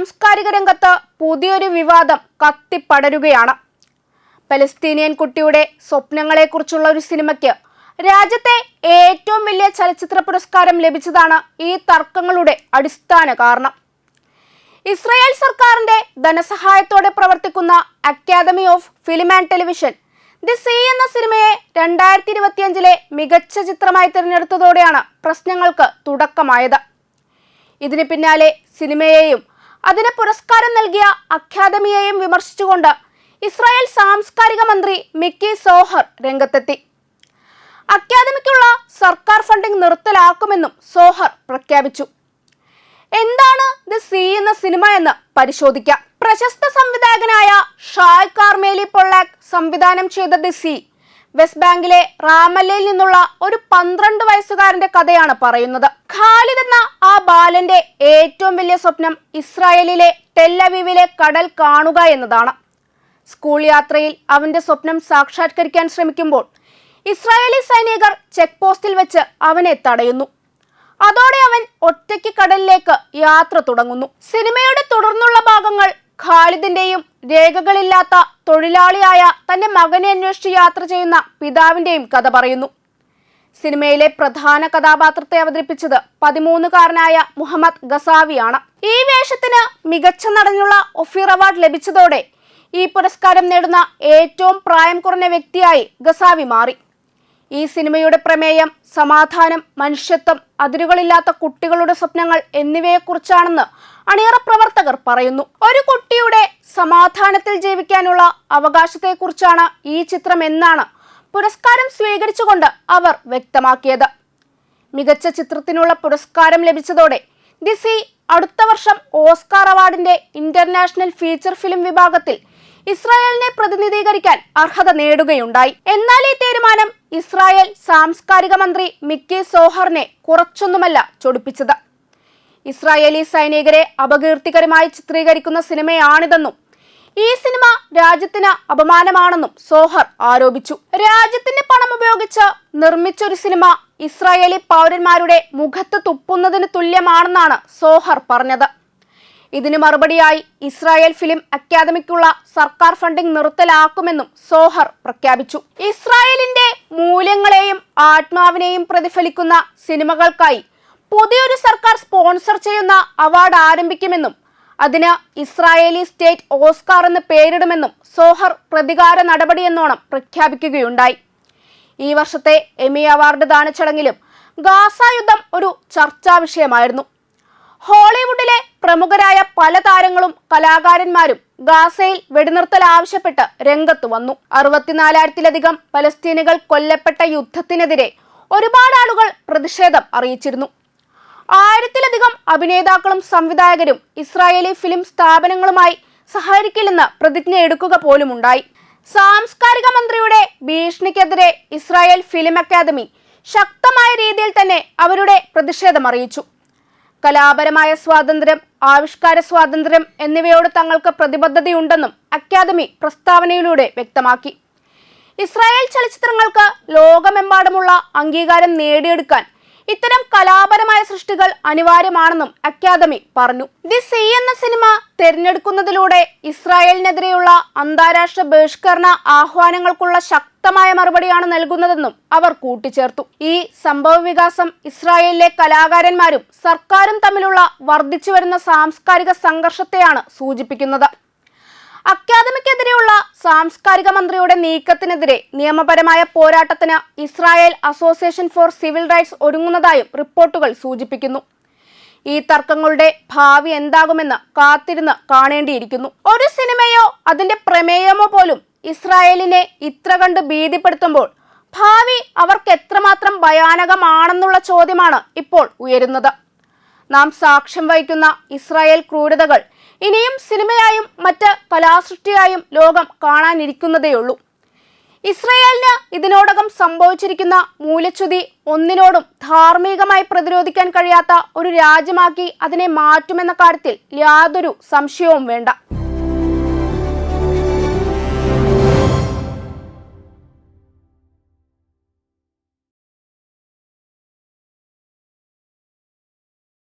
സാംസ്കാരിക രംഗത്ത് പുതിയൊരു വിവാദം കത്തിപ്പടരുകയാണ്. പലസ്തീനിയൻ കുട്ടിയുടെ സ്വപ്നങ്ങളെക്കുറിച്ചുള്ള ഒരു സിനിമയ്ക്ക് രാജ്യത്തെ ഏറ്റവും വലിയ ചലച്ചിത്ര പുരസ്കാരം ലഭിച്ചതാണ് ഈ തർക്കങ്ങളുടെ അടിസ്ഥാന കാരണം. ഇസ്രായേൽ സർക്കാരിന്റെ ധനസഹായത്തോടെ പ്രവർത്തിക്കുന്ന Academy of Film and Television The Sea എന്ന സിനിമയെ രണ്ടായിരത്തി ഇരുപത്തിയഞ്ചിലെ മികച്ച ചിത്രമായി തിരഞ്ഞെടുത്തതോടെയാണ് പ്രശ്നങ്ങൾക്ക് തുടക്കമായത്. ഇതിന് പിന്നാലെ സിനിമയെയും അതിന് പുരസ്കാരം നൽകിയ അക്കാദമിയെയും വിമർശിച്ചുകൊണ്ട് ഇസ്രായേൽ സാംസ്കാരിക മന്ത്രി മിക്കി സോഹർ രംഗത്തെത്തി. അക്കാദമിക്കുള്ള സർക്കാർ ഫണ്ടിംഗ് നിർത്തലാക്കുമെന്നും സോഹർ പ്രഖ്യാപിച്ചു. എന്താണ് ദി സി എന്ന സിനിമ എന്ന് പരിശോധിക്കാം. പ്രശസ്ത സംവിധായകനായ ഷായ് കാർമേലി പൊള്ളാക് സംവിധാനം ചെയ്ത ദി സി വെസ്റ്റ് ബാങ്കിലെ റാമല്ലയിൽ നിന്നുള്ള ഒരു പന്ത്രണ്ട് വയസ്സുകാരന്റെ കഥയാണ് പറയുന്നത്. ഖാലിദ് എന്ന ആ ബാലന്റെ ഏറ്റവും വലിയ സ്വപ്നം ഇസ്രായേലിലെ ടെല്ലവീവിലെ കടൽ കാണുക എന്നതാണ്. സ്കൂൾ യാത്രയിൽ അവന്റെ സ്വപ്നം സാക്ഷാത്കരിക്കാൻ ശ്രമിക്കുമ്പോൾ ഇസ്രായേലി സൈനികർ ചെക്ക് പോസ്റ്റിൽ വെച്ച് അവനെ തടയുന്നു. അതോടെ അവൻ ഒറ്റയ്ക്ക് കടലിലേക്ക് യാത്ര തുടങ്ങുന്നു. സിനിമയുടെ തുടർന്നുള്ള ഭാഗങ്ങൾ ഖാലിദിന്റെയും രേഖകളില്ലാത്ത തൊഴിലാളിയായ തന്റെ മകനെ അന്വേഷിച്ച് യാത്ര ചെയ്യുന്ന പിതാവിന്റെയും കഥ പറയുന്നു. സിനിമയിലെ പ്രധാന കഥാപാത്രത്തെ അവതരിപ്പിച്ചത് പതിമൂന്നുകാരനായ മുഹമ്മദ് ഗസാവിയാണ്. ഈ വേഷത്തിന് മികച്ച നടനുള്ള ഒഫീർ അവാർഡ് ലഭിച്ചതോടെ ഈ പുരസ്കാരം നേടുന്ന ഏറ്റവും പ്രായം കുറഞ്ഞ വ്യക്തിയായി ഗസാവി മാറി. ഈ സിനിമയുടെ പ്രമേയം സമാധാനം മനുഷ്യത്വം അതിരുകളില്ലാത്ത കുട്ടികളുടെ സ്വപ്നങ്ങൾ എന്നിവയെക്കുറിച്ചാണെന്ന് അണിയറ പ്രവർത്തകർ പറയുന്നു. ഒരു കുട്ടിയുടെ സമാധാനത്തിൽ ജീവിക്കാനുള്ള അവകാശത്തെക്കുറിച്ചാണ് ഈ ചിത്രം എന്നാണ് പുരസ്കാരം സ്വീകരിച്ചുകൊണ്ട് അവർ വ്യക്തമാക്കിയത്. മികച്ച ചിത്രത്തിനുള്ള പുരസ്കാരം ലഭിച്ചതോടെ ദിസി അടുത്ത വർഷം ഓസ്കാർ അവാർഡിന്റെ ഇന്റർനാഷണൽ ഫീച്ചർ ഫിലിം വിഭാഗത്തിൽ ഇസ്രായേലിനെ പ്രതിനിധീകരിക്കാൻ അർഹത നേടുകയുണ്ടായി. എന്നാൽ ഈ തീരുമാനം ഇസ്രായേൽ സാംസ്കാരിക മന്ത്രി മിക്കി സോഹറിനെ കുറച്ചൊന്നുമല്ല ചൊടിപ്പിച്ചത്. ഇസ്രായേലി സൈനികരെ അപകീർത്തികരമായി ചിത്രീകരിക്കുന്ന സിനിമയാണിതെന്നും ഈ സിനിമ രാജ്യത്തിന് അപമാനമാണെന്നും സോഹർ ആരോപിച്ചു. രാജ്യത്തിന്റെ പണം ഉപയോഗിച്ച് നിർമ്മിച്ചൊരു സിനിമ ഇസ്രായേലി പൗരന്മാരുടെ മുഖത്ത് തുപ്പുന്നതിന് തുല്യമാണെന്നാണ് സോഹർ പറഞ്ഞത്. ഇതിന് മറുപടിയായി ഇസ്രായേൽ ഫിലിം അക്കാദമിക്കുള്ള സർക്കാർ ഫണ്ടിംഗ് നിർത്തലാക്കുമെന്നും സോഹർ പ്രഖ്യാപിച്ചു. ഇസ്രായേലിന്റെ മൂല്യങ്ങളെയും ആത്മാവിനെയും പ്രതിഫലിക്കുന്ന സിനിമകൾക്കായി പുതിയൊരു സർക്കാർ സ്പോൺസർ ചെയ്യുന്ന അവാർഡ് ആരംഭിക്കുമെന്നും അതിന് ഇസ്രായേലി സ്റ്റേറ്റ് ഓസ്കാർ എന്ന് പേരിടുമെന്നും സോഹർ പ്രതികാര നടപടിയെന്നോണം പ്രഖ്യാപിക്കുകയുണ്ടായി. ഈ വർഷത്തെ എമി അവാർഡ് ദാനച്ചടങ്ങിലും ഗാസ യുദ്ധം ഒരു ചർച്ചാ വിഷയമായിരുന്നു. ഹോളിവുഡിലെ പ്രമുഖരായ പല താരങ്ങളും കലാകാരന്മാരും ഗാസയിൽ വെടിനിർത്തൽ ആവശ്യപ്പെട്ട് രംഗത്ത് വന്നു. അറുപത്തിനാലായിരത്തിലധികം പലസ്തീനുകൾ കൊല്ലപ്പെട്ട യുദ്ധത്തിനെതിരെ ഒരുപാട് ആളുകൾ പ്രതിഷേധം അറിയിച്ചിരുന്നു. ആയിരത്തിലധികം അഭിനേതാക്കളും സംവിധായകരും ഇസ്രായേലി ഫിലിം സ്ഥാപനങ്ങളുമായി സഹകരിക്കില്ലെന്ന് പ്രതിജ്ഞ എടുക്കുക പോലുമുണ്ടായി. സാംസ്കാരിക മന്ത്രിയുടെ ഭീഷണിക്കെതിരെ ഇസ്രായേൽ ഫിലിം അക്കാദമി ശക്തമായ രീതിയിൽ തന്നെ അവരുടെ പ്രതിഷേധം അറിയിച്ചു. കലാപരമായ സ്വാതന്ത്ര്യം ആവിഷ്കാര സ്വാതന്ത്ര്യം എന്നിവയോട് തങ്ങൾക്ക് പ്രതിബദ്ധതയുണ്ടെന്നും അക്കാദമി പ്രസ്താവനയിലൂടെ വ്യക്തമാക്കി. ഇസ്രായേൽ ചലച്ചിത്രങ്ങൾക്ക് ലോകമെമ്പാടുമുള്ള അംഗീകാരം നേടിയെടുക്കാൻ ഇത്തരം കലാപരമായ സൃഷ്ടികൾ അനിവാര്യമാണെന്നും അക്കാദമി പറഞ്ഞു. ദി സി എന്ന സിനിമ തിരഞ്ഞെടുക്കുന്നതിലൂടെ ഇസ്രായേലിനെതിരെയുള്ള അന്താരാഷ്ട്ര ബഹിഷ്കരണ ആഹ്വാനങ്ങൾക്കുള്ള ശക്തമായ മറുപടിയാണ് നൽകുന്നതെന്നും അവർ കൂട്ടിച്ചേർത്തു. ഈ സംഭവ വികാസം ഇസ്രായേലിലെ കലാകാരന്മാരും സർക്കാരും തമ്മിലുള്ള വർദ്ധിച്ചു വരുന്ന സാംസ്കാരിക സംഘർഷത്തെയാണ് സൂചിപ്പിക്കുന്നത്. അക്കാദമിക്കെതിരെയുള്ള സാംസ്കാരിക മന്ത്രിയുടെ നീക്കത്തിനെതിരെ നിയമപരമായ പോരാട്ടത്തിന് Israel Association for Civil Rights ഒരുങ്ങുന്നതായും റിപ്പോർട്ടുകൾ സൂചിപ്പിക്കുന്നു. ഈ തർക്കങ്ങളുടെ ഭാവി എന്താകുമെന്ന് കാത്തിരുന്ന് കാണേണ്ടിയിരിക്കുന്നു. ഒരു സിനിമയോ അതിന്റെ പ്രമേയമോ പോലും ഇസ്രായേലിനെ ഇത്ര കണ്ട് ഭീതിപ്പെടുത്തുമ്പോൾ ഭാവി അവർക്ക് എത്രമാത്രം ഭയാനകമാണെന്നുള്ള ചോദ്യമാണ് ഇപ്പോൾ ഉയരുന്നത്. നാം സാക്ഷ്യം വഹിക്കുന്ന ഇസ്രായേൽ ക്രൂരതകൾ ഇനിയും സിനിമയായും മറ്റ് കലാസൃഷ്ടിയായും ലോകം കാണാനിരിക്കുന്നതേയുള്ളൂ. ഇസ്രയേലിന് ഇതിനോടകം സംഭവിച്ചിരിക്കുന്ന മൂലച്യുതി ഒന്നിനോടും ധാർമ്മികമായി പ്രതിരോധിക്കാൻ കഴിയാത്ത ഒരു രാജ്യമാക്കി അതിനെ മാറ്റുമെന്ന കാര്യത്തിൽ യാതൊരു സംശയവും വേണ്ട.